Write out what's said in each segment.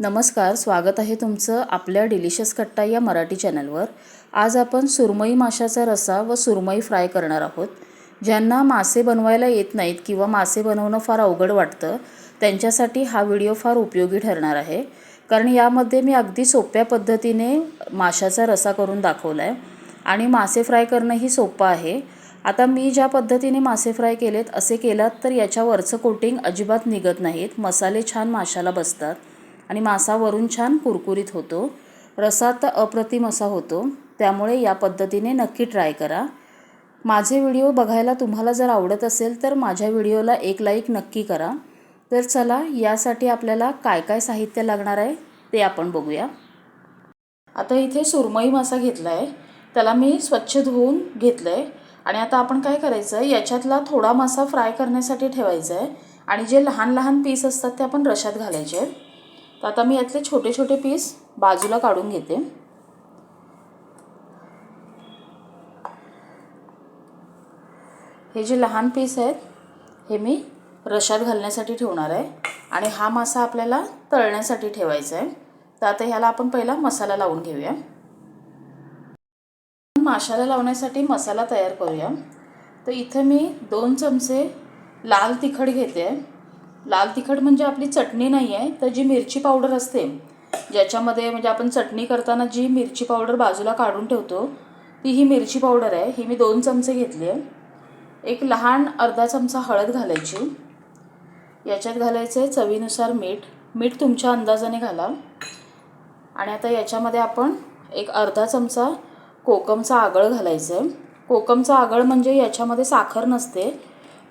नमस्कार स्वागत आहे तुमचं आपल्या डिलिशियस कट्टा या मराठी चॅनलवर. आज आपण सुरमई माशाचा रसा व सुरमई फ्राय करणार आहोत. ज्यांना मासे बनवायला येत नाहीत किंवा मासे बनवणं फार अवघड वाटतं त्यांच्यासाठी हा व्हिडिओ फार उपयोगी ठरणार आहे. कारण यामध्ये मी अगदी सोप्या पद्धतीने माशाचा रसा करून दाखवला आहे आणि मासे फ्राय करणंही सोपं आहे. आता मी ज्या पद्धतीने मासे फ्राय केलेत असे केलात तर याच्यावरचं कोटिंग अजिबात निघत नाहीत. मसाले छान माशाला बसतात. आणि मासा वरून छान कुरकुरीत होतो. रसा तर अप्रतिम असा होतो. त्यामुळे या पद्धतीने नक्की ट्राय करा. माझे व्हिडिओ बघायला तुम्हाला जर आवडत असेल तर माझ्या व्हिडिओला एक लाईक नक्की करा. तर चला यासाठी आपल्याला काय काय साहित्य लागणार आहे ते आपण बघूया. आता इथे सुरमई मासा घेतला आहे त्याला मी स्वच्छ धुवून घेतलं आहे आणि आता आपण काय करायचं आहे याच्यातला थोडा मासा फ्राय करण्यासाठी ठेवायचा आहे आणि जे लहान लहान पीस असतात ते आपण रशात घालायचे. आहेत तर आता मी यातले छोटे छोटे पीस बाजूला काढून घेते. हे जे लहान पीस आहेत हे मी रशात घालण्यासाठी ठेवणार आहे आणि हा मासा आपल्याला तळण्यासाठी ठेवायचा आहे. तर आता ह्याला आपण पहिला मसाला लावून घेऊया. माशाला लावण्यासाठी मसाला तयार करूया. तर इथं मी दोन चमचे लाल तिखट घेते. आहे लाल तिखट म्हणजे आपली चटणी नाही आहे तर जी मिरची पावडर असते ज्याच्यामध्ये म्हणजे आपण चटणी करताना जी मिरची पावडर बाजूला काढून ठेवतो ती ही मिरची पावडर आहे. ही मी दोन चमचे घेतली आहे. एक लहान अर्धा चमचा हळद घालायची. याच्यात घालायचं आहे चवीनुसार मीठ. मीठ तुमच्या अंदाजाने घाला. आणि आता याच्यामध्ये आपण एक अर्धा चमचा कोकमचा आगळ घालायचं. आहे कोकमचा आगळ म्हणजे याच्यामध्ये साखर नसते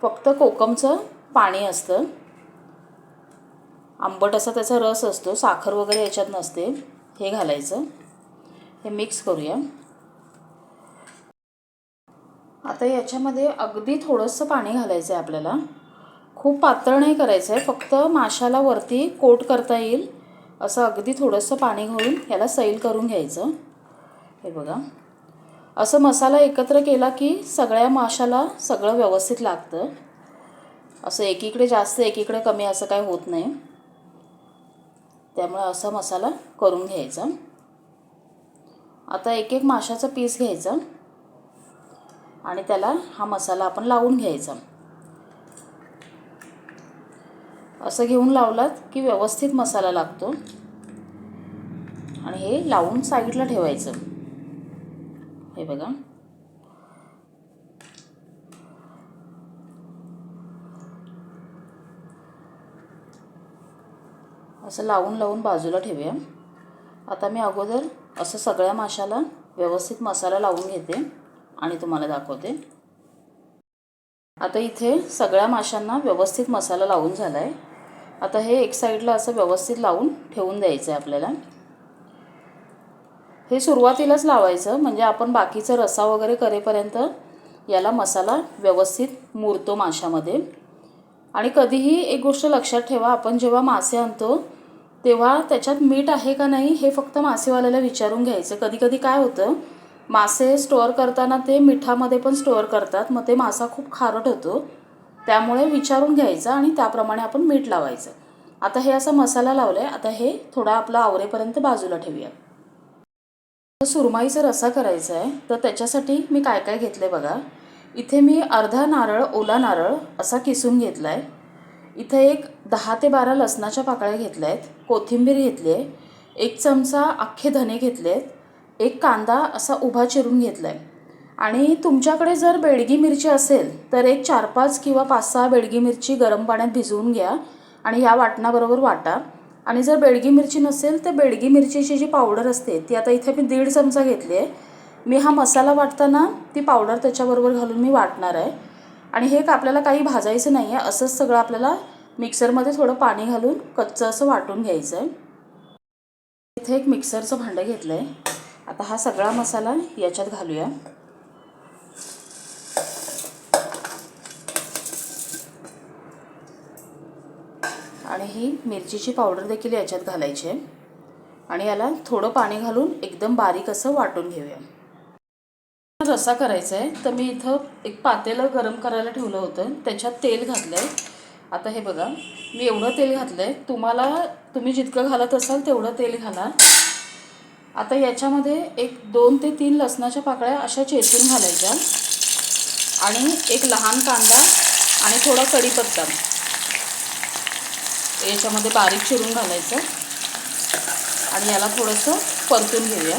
फक्त कोकमचं पाणी असतं. आंबट असा त्याचा रस असतो साखर वगैरे याच्यात नसते. हे घालायचं. हे मिक्स करूया. आता याच्यामध्ये अगदी थोडंसं पाणी घालायचं आहे आपल्याला. खूप पातळ नाही करायचं आहे फक्त माशाला वरती कोट करता येईल. असं अगदी थोडंसं पाणी घालून याला सैल करून घ्यायचं. हे बघा. असं मसाला एकत्र केला की सगळ्या माशाला सगळं व्यवस्थित लागतं. असं एकीकडे जास्त एकीकडे कमी असं काय होत नाही. त्यामुळे असा मसाला करून घ्यायचा. आता एक एक माशाचा पीस घ्यायचा. आणि त्याला हा मसाला आपण लावून घ्यायचा. असं घेऊन लावलात की व्यवस्थित मसाला लागतो. आणि हे लावून साईडला ठेवायचं. हे बघा. असं लावून लावून बाजूला ठेवूया. आता मी अगोदर असं सगळ्या माशाला व्यवस्थित मसाला लावून घेते आणि तुम्हाला दाखवते. आता इथे सगळ्या माशांना व्यवस्थित मसाला लावून झाला आहे आता हे एक साईडला असं व्यवस्थित लावून ठेवून द्यायचं आहे आपल्याला. हे सुरुवातीलाच लावायचं म्हणजे आपण बाकीचं रसा वगैरे करेपर्यंत याला मसाला व्यवस्थित मुरतो माशामध्ये. आणि कधीही एक गोष्ट लक्षात ठेवा आपण जेव्हा मासे आणतो तेव्हा त्याच्यात मीठ आहे का नाही हे फक्त मासेवाल्याला विचारून घ्यायचं. कधी कधी काय होतं मासे स्टोअर करताना ते मिठामध्ये पण स्टोअर करतात मग ते मासा खूप खारट होतो. त्यामुळे विचारून घ्यायचं आणि त्याप्रमाणे आपण मीठ लावायचं. आता हे असा मसाला लावला आहे आता हे थोडा आपला आवरेपर्यंत बाजूला ठेवूया. सुरमाईचा रसा करायचा आहे तर त्याच्यासाठी मी काय काय घेतलं आहे बघा. इथे मी अर्धा नारळ ओला नारळ असा किसून घेतला आहे इथे एक दहा ते बारा लसणाच्या पाकळ्या घेतल्या आहेत कोथिंबीर घेतली आहे एक चमचा अख्खे धने घेतले आहेत एक कांदा असा उभा चिरून घेतला आहे आणि तुमच्याकडे जर बेडगी मिरची असेल तर एक चार पाच किंवा पाच सहा बेडगी मिरची गरम पाण्यात भिजवून घ्या आणि या वाटणाबरोबर वाटा. आणि जर बेडगी मिरची नसेल तर बेडगी मिरचीची जी पावडर असते ती आता इथे मी दीड चमचा घेतली आहे मी हा मसाला वाटताना ती पावडर त्याच्याबरोबर घालून मी वाटणार आहे. आणि हे आपल्याला काही भाजायचं नाही आहे असंच सगळं आपल्याला मिक्सरमध्ये थोडं पाणी घालून कच्चं असं वाटून घ्यायचं आहे इथे एक मिक्सरचं भांडं घेतलं आहे आता हा सगळा मसाला याच्यात घालूया. आणि ही मिरचीची पावडर देखील याच्यात घालायची आहे. आणि याला थोडं पाणी घालून एकदम बारीक असं वाटून घेऊया. रसा करायचा आहे तर मी इथं एक पातेलं गरम करायला ठेवलं होतं. त्याच्यात तेल घातलं आहे आता हे बघा मी एवढं तेल घातलं आहे तुम्हाला तुम्ही जितकं घालत असाल तेवढं तेल घाला. आता याच्यामध्ये एक दोन ते तीन लसणाच्या पाकळ्या अशा चेचून घालायच्या. आणि एक लहान कांदा आणि थोडा कढीपत्ता. याच्यामध्ये बारीक चिरून घालायचं. आणि याला थोडंसं परतून घेऊया.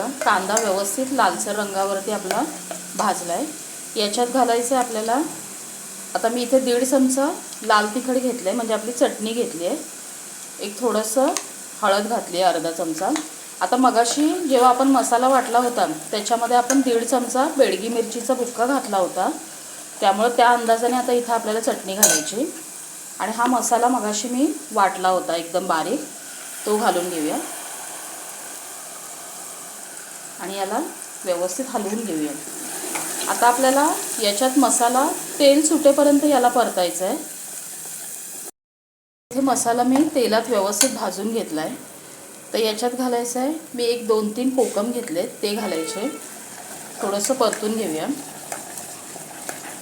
बघा कांदा व्यवस्थित लालसर रंगावरती आपला भाजला आहे याच्यात घालायचं आहे आपल्याला आता मी इथे दीड चमचा लाल तिखट घेतलं आहे म्हणजे आपली चटणी घेतली आहे एक थोडंसं हळद घातली आहे अर्धा चमचा. आता मगाशी जेव्हा आपण मसाला वाटला होता त्याच्यामध्ये आपण दीड चमचा बेडगी मिरचीचा भुक्का घातला होता. त्यामुळं त्या अंदाजाने आता इथं आपल्याला चटणी घालायची. आणि हा मसाला मगाशी मी वाटला होता एकदम बारीक. तो घालून घेऊया. आणि याला व्यवस्थित हलवून घेऊया. आता आपल्याला याच्यात मसाला तेल सुटेपर्यंत याला परतायचं आहे इथे मसाला मी तेलात व्यवस्थित भाजून घेतला आहे तर याच्यात घालायचं आहे मी एक दोन तीन कोकम घेतले ते घालायचे. थोडंसं परतून घेऊया.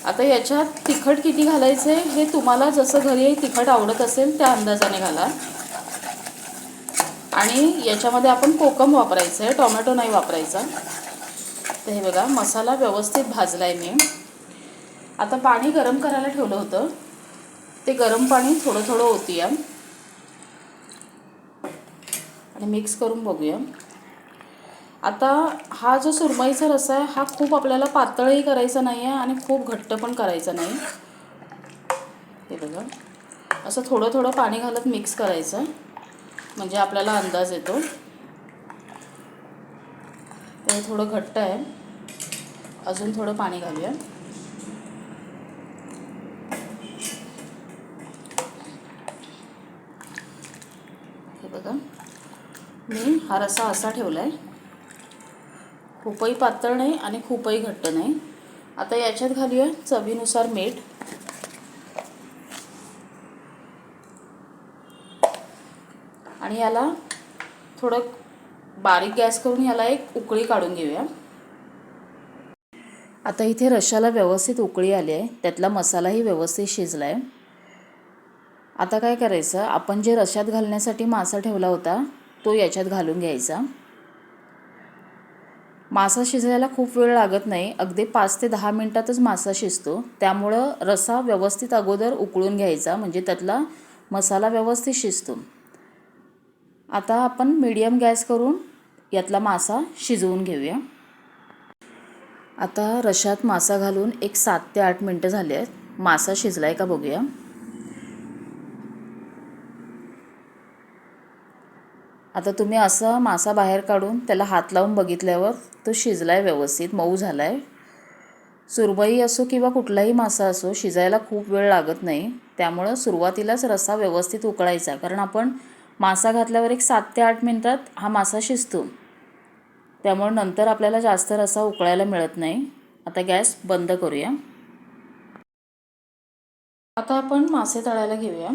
आता याच्यात तिखट किती घालायचं आहे हे तुम्हाला जसं घरी तिखट आवडत असेल त्या अंदाजाने घाला. आणि याच्यामध्ये आपण कोकम वापरायचं आहे टोमॅटो नाही वापरायचा. तर हे बघा मसाला व्यवस्थित भाजला आहे मी. आता पाणी गरम करायला ठेवलं होतं. ते गरम पाणी थोडं थोडं होती आणि मिक्स करून बघूया. आता हा जो सुरमईचा रस आहे हा खूप आपल्याला पातळही करायचा नाही आहे आणि खूप घट्ट पण करायचा नाही. हे बघा. असं थोडं थोडं पाणी घालत मिक्स करायचं. म्हणजे आपल्याला अंदाज येतो. हे थोडं घट्ट आहे. अजून थोडं पाणी घालूया. हे बघा. मी हा रसा असा ठेवला आहे खूपही पातळ नाही आणि खूपही घट्ट नाही. आता याच्यात घालूया चवीनुसार मीठ. आणि याला थोडं बारीक गॅस करून याला एक उकळी काढून घेऊया. आता इथे रशाला व्यवस्थित उकळी आली आहे. त्यातला मसालाही व्यवस्थित शिजला आहे आता काय करायचं? आपण जे रशात घालण्यासाठी मासा ठेवला होता तो याच्यात घालून घ्यायचा. मासा शिजायला खूप वेळ लागत नाही. अगदी पाच ते दहा मिनटातच मासा शिजतो. त्यामुळं रसा व्यवस्थित अगोदर उकळून घ्यायचा. म्हणजे त्यातला मसाला व्यवस्थित शिजतो. आता आपण मीडियम गॅस करून यातला मासा शिजवून घेऊया. आता रशात मासा घालून एक सात ते आठ मिनटं झाली आहेत. मासा शिजला आहे का बघूया. आता तुम्ही असा मासा बाहेर काढून त्याला हात लावून बघितल्यावर तो शिजला आहे व्यवस्थित मऊ झाला आहे सुरमई असो किंवा कुठलाही मासा असो शिजायला खूप वेळ लागत नाही. त्यामुळं सुरुवातीलाच रस्सा व्यवस्थित उकळायचा. कारण आपण मासा घातल्यावर एक सात ते आठ मिनटात हा मासा शिजतो. त्यामुळे नंतर आपल्याला जास्त रस्सा उकळायला मिळत नाही. आता गॅस बंद करूया. आता आपण मासे तळायला घेऊया.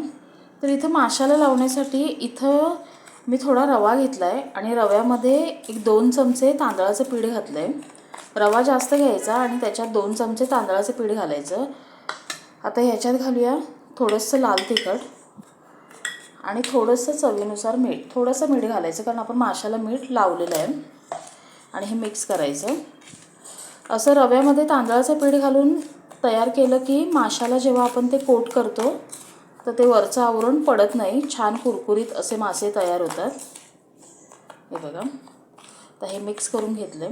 तर इथं माशाला लावण्यासाठी इथं मी थोडा रवा घेतला आहे आणि रव्यामध्ये एक दोन चमचे तांदळाचं पीठ घातलं आहे रवा जास्त घ्यायचा आणि त्याच्यात दोन चमचे तांदळाचं पीठ घालायचं. आता ह्याच्यात घालूया थोडंसं लाल तिखट. आणि थोडंसं चवीनुसार मीठ थोडंसं मीठ घालायचं कारण आपण माशाला मीठ लावलेलं आहे आणि हे मिक्स करायचं. असं रव्यामध्ये तांदळाचं पीठ घालून तयार केलं की माशाला जेव्हा आपण ते कोट करतो तर ते वरचं आवरण पडत नाही. छान कुरकुरीत असे मासे तयार होतात. हे बघा. तर हे मिक्स करून घेतले.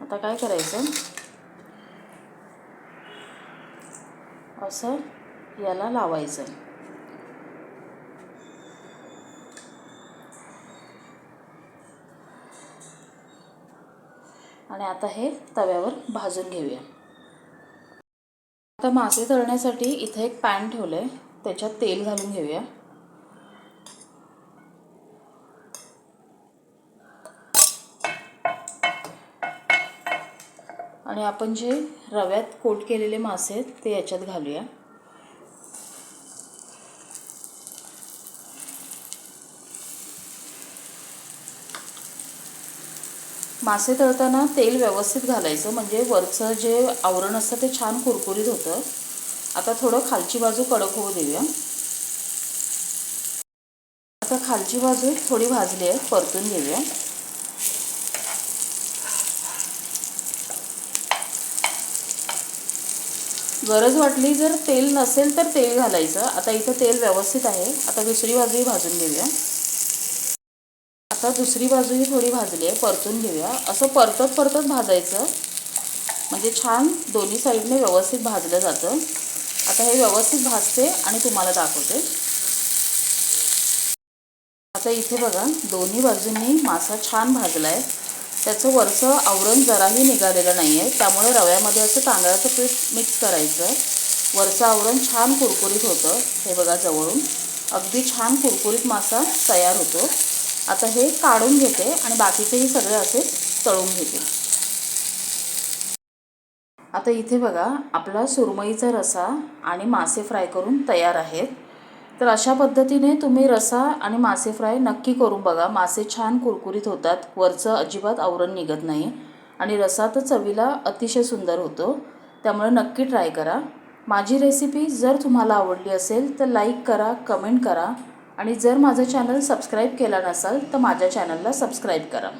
आता काय करायचं? असं याला लावायचं. आणि आता हे तव्यावर भाजून घेऊया. आता मासे तळण्यासाठी इथे एक पॅन ठेवलं आहे त्याच्यात तेल घालून घेऊया. आणि आपण जे रव्यात कोट केलेले मासे आहेत ते याच्यात घालूया. मासे तळताना तेल व्यवस्थित घालायचं म्हणजे वरचं जे आवरण असतं ते छान कुरकुरीत होतं. आता थोडं खालची बाजू कडक होऊ देऊया. आता खालची बाजू थोडी भाजली आहे परतून घेऊया. गरज वाटली जर तेल नसेल तर तेल घालायचं. आता इथं तेल व्यवस्थित आहे. आता दुसरी बाजूही भाजून घेऊया. आता दुसरी बाजूही थोडी भाजली आहे परतून घेऊया. असं परतत परतत भाजायचं. म्हणजे छान दोन्ही साईडने व्यवस्थित भाजलं जातं. आता हे व्यवस्थित भाजते आणि तुम्हाला दाखवते. आता इथे बघा दोन्ही बाजूंनी मासा छान भाजला आहे त्याचं वरचं आवरण जराही निघालेलं नाही आहे त्यामुळे रव्यामध्ये असं तांदळाचं पीठ मिक्स करायचं. वरचं आवरण छान कुरकुरीत होतं हे बघा जवळून. अगदी छान कुरकुरीत मासा तयार होतो. आता हे काढून घेते आणि बाकीचेही सगळे असे तळून घेते. आता इथे बघा आपला सुरमईचा रसा आणि मासे फ्राय करून तयार आहेत. तर अशा पद्धतीने तुम्ही रसा आणि मासे फ्राय नक्की करून बघा. मासे छान कुरकुरीत होतात. वरचं अजिबात आवरण निघत नाही. आणि रसा तर चवीला अतिशय सुंदर होतो. त्यामुळे नक्की ट्राय करा. माझी रेसिपी जर तुम्हाला आवडली असेल तर लाईक करा कमेंट करा. आणि जर माझं चॅनल सबस्क्राईब केला नसाल तर माझ्या चॅनलला सबस्क्राईब करा.